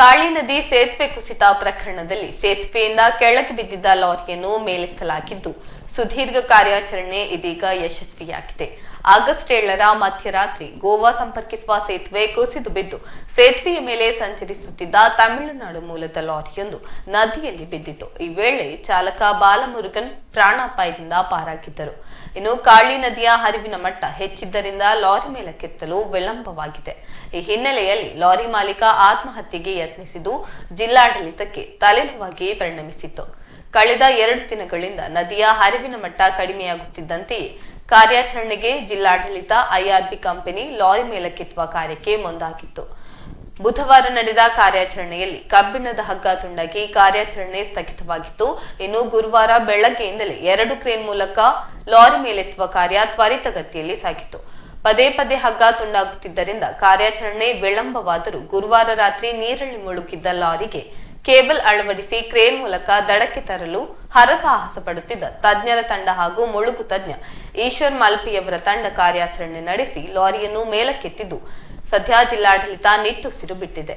ಕಾಳಿ ನದಿ ಸೇತುವೆ ಕುಸಿತ ಪ್ರಕರಣದಲ್ಲಿ ಸೇತುವೆಯಿಂದ ಕೆಳಗೆ ಬಿದ್ದಿದ್ದ ಲಾರಿಯನ್ನು ಮೇಲೆತ್ತಲಾಗಿದ್ದು, ಸುದೀರ್ಘ ಕಾರ್ಯಾಚರಣೆ ಇದೀಗ ಯಶಸ್ವಿಯಾಗಿದೆ. ಆಗಸ್ಟ್ ಏಳರ ಮಧ್ಯರಾತ್ರಿ ಗೋವಾ ಸಂಪರ್ಕಿಸುವ ಸೇತುವೆ ಕುಸಿದು ಬಿದ್ದು, ಸೇತುವೆಯ ಮೇಲೆ ಸಂಚರಿಸುತ್ತಿದ್ದ ತಮಿಳುನಾಡು ಮೂಲದ ಲಾರಿಯೊಂದು ನದಿಯಲ್ಲಿ ಬಿದ್ದಿತ್ತು. ಈ ವೇಳೆ ಚಾಲಕ ಬಾಲಮುರುಗನ್ ಪ್ರಾಣಾಪಾಯದಿಂದ ಪಾರಾಗಿದ್ದರು. ಇನ್ನು ಕಾಳಿ ನದಿಯ ಹರಿವಿನ ಮಟ್ಟ ಹೆಚ್ಚಿದ್ದರಿಂದ ಲಾರಿ ಮೇಲೆ ಕೆತ್ತಲು ವಿಳಂಬವಾಗಿದೆ. ಈ ಹಿನ್ನೆಲೆಯಲ್ಲಿ ಲಾರಿ ಮಾಲೀಕ ಆತ್ಮಹತ್ಯೆಗೆ ಯತ್ನಿಸಿದ್ದು ಜಿಲ್ಲಾಡಳಿತಕ್ಕೆ ತಲೆನೋವಾಗಿ ಪರಿಣಮಿಸಿತ್ತು. ಕಳೆದ ಎರಡು ದಿನಗಳಿಂದ ನದಿಯ ಹರಿವಿನ ಮಟ್ಟ ಕಡಿಮೆಯಾಗುತ್ತಿದ್ದಂತೆಯೇ ಕಾರ್ಯಾಚರಣೆಗೆ ಜಿಲ್ಲಾಡಳಿತ ಐಆರ್ಬಿ ಕಂಪನಿ ಲಾರಿ ಮೇಲಕ್ಕೆತ್ತುವ ಕಾರ್ಯಕ್ಕೆ ಮುಂದಾಗಿತ್ತು. ಬುಧವಾರ ನಡೆದ ಕಾರ್ಯಾಚರಣೆಯಲ್ಲಿ ಕಬ್ಬಿಣದ ಹಗ್ಗ ತುಂಡಾಗಿ ಕಾರ್ಯಾಚರಣೆ ಸ್ಥಗಿತವಾಗಿತ್ತು. ಇನ್ನು ಗುರುವಾರ ಬೆಳಗ್ಗೆಯಿಂದಲೇ ಎರಡು ಕ್ರೇನ್ ಮೂಲಕ ಲಾರಿ ಮೇಲೆತ್ತುವ ಕಾರ್ಯ ತ್ವರಿತಗತಿಯಲ್ಲಿ ಸಾಗಿತ್ತು. ಪದೇ ಪದೇ ಹಗ್ಗ ತುಂಡಾಗುತ್ತಿದ್ದರಿಂದ ಕಾರ್ಯಾಚರಣೆ ವಿಳಂಬವಾದರೂ ಗುರುವಾರ ರಾತ್ರಿ ನೀರಲ್ಲಿ ಮುಳುಗಿದ್ದ ಲಾರಿಗೆ ಕೇಬಲ್ ಅಳವಡಿಸಿ ಕ್ರೇನ್ ಮೂಲಕ ದಡಕ್ಕೆ ತರಲು ಹರಸಾಹಸ ಪಡುತ್ತಿದ್ದ ತಜ್ಞರ ತಂಡ ಹಾಗೂ ಮುಳುಗು ತಜ್ಞ ಈಶ್ವರ್ ಮಲ್ಪಿಯವರ ತಂಡ ಕಾರ್ಯಾಚರಣೆ ನಡೆಸಿ ಲಾರಿಯನ್ನು ಮೇಲಕ್ಕೆತ್ತಿದ್ದು, ಸದ್ಯ ಜಿಲ್ಲಾಡಳಿತ ನಿಟ್ಟುಸಿರು ಬಿಟ್ಟಿದೆ.